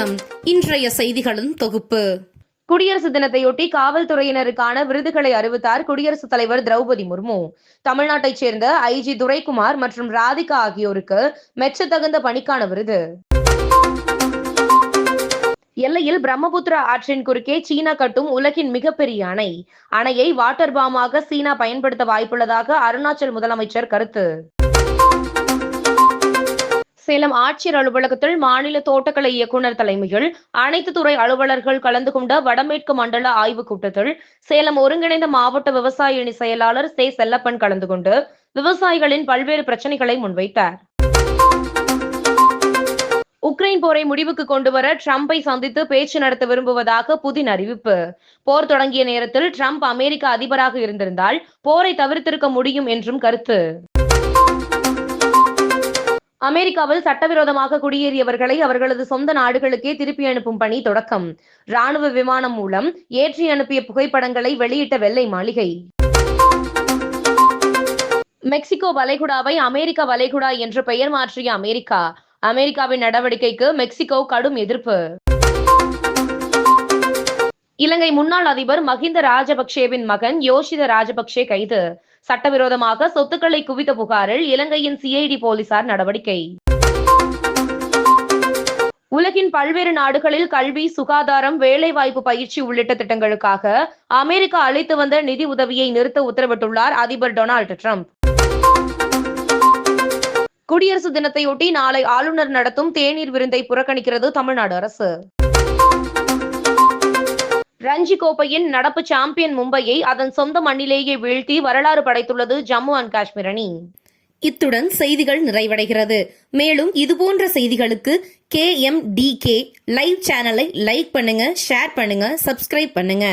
இன்றைய செய்திகளின் தொகுப்பு. குடியரசு தினத்தையொட்டி காவல்துறையினருக்கான விருதுகளை அறிவித்தார் குடியரசுத் தலைவர் திரௌபதி முர்மு. தமிழ்நாட்டைச் சேர்ந்த ஐஜி துரைக்குமார் மற்றும் ராதிகா ஆகியோருக்கு மெச்சத்தகுந்த பணிக்கான விருது. எல்லையில் பிரம்மபுத்திரா ஆற்றின் குறுக்கே சீனா கட்டும் உலகின் மிகப்பெரிய அணை. அணையை வாட்டர் பாமாக சீனா பயன்படுத்த வாய்ப்புள்ளதாக அருணாச்சல் முதலமைச்சர் கருத்து. சேலம் ஆட்சியர் அலுவலகத்தில் மாநில தோட்டக்கலை இயக்குநர் தலைமையில் அனைத்து துறை அலுவலர்கள் கலந்து கொண்ட வடமேற்கு மண்டல ஆய்வுக் கூட்டத்தில் சேலம் ஒருங்கிணைந்த மாவட்ட விவசாய அணி செயலாளர் சே. செல்லப்பன் கலந்து கொண்டு விவசாயிகளின் பல்வேறு பிரச்சனைகளை முன்வைத்தார். உக்ரைன் போரை முடிவுக்கு கொண்டுவர ட்ரம்பை சந்தித்து பேச்சு நடத்த விரும்புவதாக புதின் அறிவிப்பு. போர் தொடங்கிய நேரத்தில் ட்ரம்ப் அமெரிக்க அதிபராக இருந்திருந்தால் போரை தவிர்த்திருக்க முடியும் என்றும் கருத்து. அமெரிக்காவில் சட்டவிரோதமாக குடியேறியவர்களை அவர்களது சொந்த நாடுகளுக்கே திருப்பி அனுப்பும் பணி தொடக்கம். ராணுவ விமானம் மூலம் ஏற்றி அனுப்பிய புகைப்படங்களை வெளியிட்ட வெள்ளை மாளிகை. மெக்சிகோ வளைகுடாவை அமெரிக்க வளைகுடா என்று பெயர் மாற்றிய அமெரிக்கா அமெரிக்காவின் நடவடிக்கைக்கு மெக்சிகோ கடும் எதிர்ப்பு. இலங்கை முன்னாள் அதிபர் மஹிந்த ராஜபக்சேவின் மகன் யோஷித ராஜபக்சே கைது. சட்டவிரோதமாக சொத்துக்களை குவித்த புகாரில் இலங்கையின் சிஐடி போலீசார் நடவடிக்கை. உலகின் பல்வேறு நாடுகளில் கல்வி சுகாதாரம் வேலைவாய்ப்பு பயிற்சி உள்ளிட்ட திட்டங்களுக்காக அமெரிக்கா அளித்து வந்த நிதி உதவியை நிறுத்த உத்தரவிட்டுள்ளார் அதிபர் டொனால்டு டிரம்ப். குடியரசு தினத்தையொட்டி நாளை ஆளுநர் நடத்தும் தேநீர் விருந்தை புறக்கணிக்கிறது தமிழ்நாடு அரசு. ரஞ்சி கோப்பையின் நடப்பு சாம்பியன் மும்பையை அதன் சொந்த மண்ணிலேயே வீழ்த்தி வரலாறு படைத்துள்ளது ஜம்மு அண்ட் காஷ்மீர் அணி. இத்துடன் செய்திகள் நிறைவடைகிறது. மேலும் இதுபோன்ற செய்திகளுக்கு K M D K live சேனலை லைக் பண்ணுங்க ஷேர் பண்ணுங்க சப்ஸ்கிரைப் பண்ணுங்க.